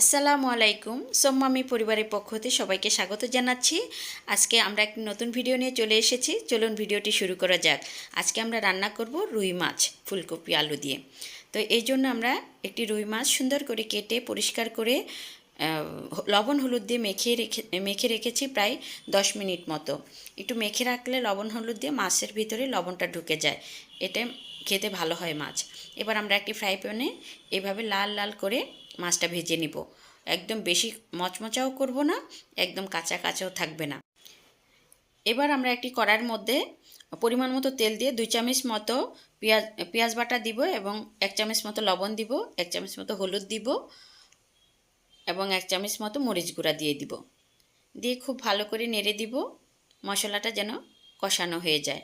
আসসালামু আলাইকুম। সোম্মামি পরিবারের পক্ষ হতে সবাইকে স্বাগত জানাচ্ছি। আজকে আমরা একটি নতুন ভিডিও নিয়ে চলে এসেছি। চলুন ভিডিওটি শুরু করা যাক। আজকে আমরা রান্না করব রুই মাছ, ফুলকপি, আলু দিয়ে। তো এই জন্য আমরা একটি রুই মাছ সুন্দর করে কেটে, পরিষ্কার করে লবণ হলুদ দিয়ে মেখে রেখে, মেখে রেখেছি প্রায় দশ মিনিট মতো। একটু মেখে রাখলে লবণ হলুদ দিয়ে মাছের ভিতরে লবণটা ঢুকে যায়। এটা খেতে ভালো হয় মাছ। এবার আমরা একটি ফ্রাই প্যানে এভাবে লাল লাল করে মাছটা ভেজে নিব। একদম বেশি মচমচাও করব না, একদম কাঁচা কাঁচাও থাকবে না। এবার আমরা একটি কড়ার মধ্যে পরিমাণ মতো তেল দিয়ে দুই চামচ মতো পেঁয়াজ পেঁয়াজ বাটা দিব এবং এক চামচ মতো লবণ দিব, এক চামচ মতো হলুদ দিব এবং এক চামচ মতো মরিচ গুঁড়া দিয়ে দিব। দিয়ে খুব ভালো করে নেড়ে দিব, মশলাটা যেন কষানো হয়ে যায়।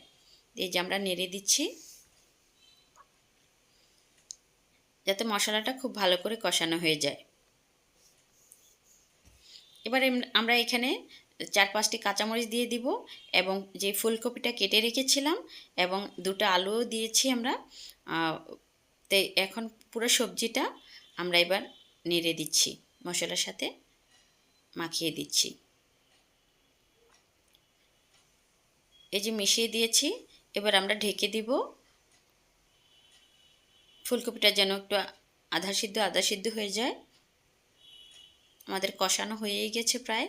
এই যে আমরা নেড়ে দিচ্ছি। যাতে মশলাটা খুব ভালো করে কষানো হয়ে যায়। এবার আমরা এখানে চার পাঁচটি কাঁচামরিচ দিয়ে দিব এবং যে ফুলকপিটা কেটে রেখেছিলাম এবং দুটো আলুও দিয়েছি আমরা তো এখন পুরো সবজিটা আমরা এবার নেড়ে দিচ্ছি, মশলার সাথে মাখিয়ে দিচ্ছি। এই যে মিশিয়ে দিয়েছি, এবার আমরা ঢেকে দিব ফুলকপিটা যেন একটু আধা সিদ্ধ আধা সিদ্ধ হয়ে যায়। আমাদের কষানো হয়েই গেছে প্রায়।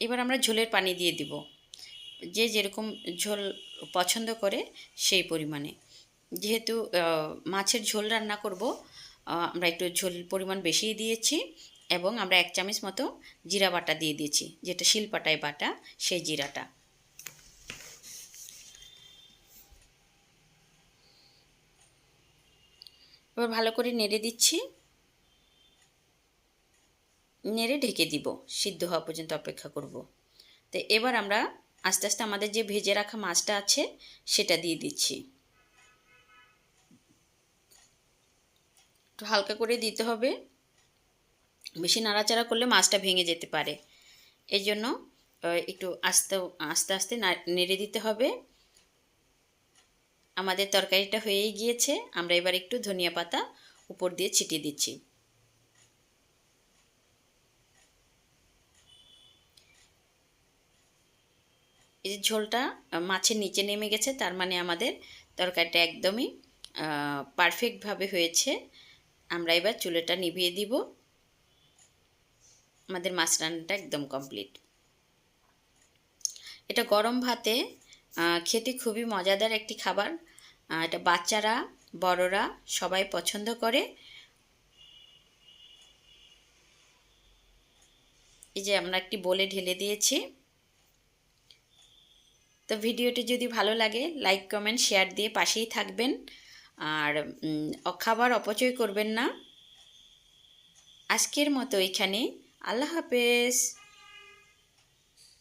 এবার আমরা ঝোলের পানি দিয়ে দিব। যে যেরকম ঝোল পছন্দ করে সেই পরিমাণে। যেহেতু মাছের ঝোল রান্না করব আমরা একটু ঝোল পরিমাণ বেশিই দিয়েছি এবং আমরা এক চামচ মতো জিরা বাটা দিয়ে দিয়েছি, যেটা শিলপাটায় বাটা, সেই জিরাটা। এবার ভালো করে নেড়ে দিচ্ছি। নেড়ে ঢেকে দিব, সিদ্ধ হওয়া পর্যন্ত অপেক্ষা করব। তো এবার আমরা আস্তে আস্তে আমাদের যে ভেজে রাখা মাছটা আছে, সেটা দিয়ে দিচ্ছি। একটু হালকা করে দিতে হবে। বেশি নাড়াচাড়া করলে মাছটা ভেঙে যেতে পারে। এই জন্য একটু আস্তে আস্তে আস্তে নেড়ে দিতে হবে। আমাদের তরকারিটা হয়েই গিয়েছে। আমরা এবার একটু ধনিয়া পাতা উপর দিয়ে ছিটিয়ে দিচ্ছি। এই যে ঝোলটা মাছের নিচে নেমে গেছে, তার মানে আমাদের তরকারিটা একদমই পারফেক্টভাবে হয়েছে। আমরা এবার চুলেটা নিভিয়ে দিব। আমাদের মাছ রান্নাটা একদম কমপ্লিট এটা গরম ভাতে খেতে খুবই মজাদার একটি খাবার। এটা বাচ্চারা, বড়রা সবাই পছন্দ করে। এই যে আমরা একটি বলে ঢেলে দিয়েছি। তো ভিডিওটি যদি ভালো লাগে, লাইক, কমেন্ট, শেয়ার দিয়ে পাশেই থাকবেন। আর খাবার অপচয় করবেন না। আজকের মতো এখানে আল্লাহ হাফেজ।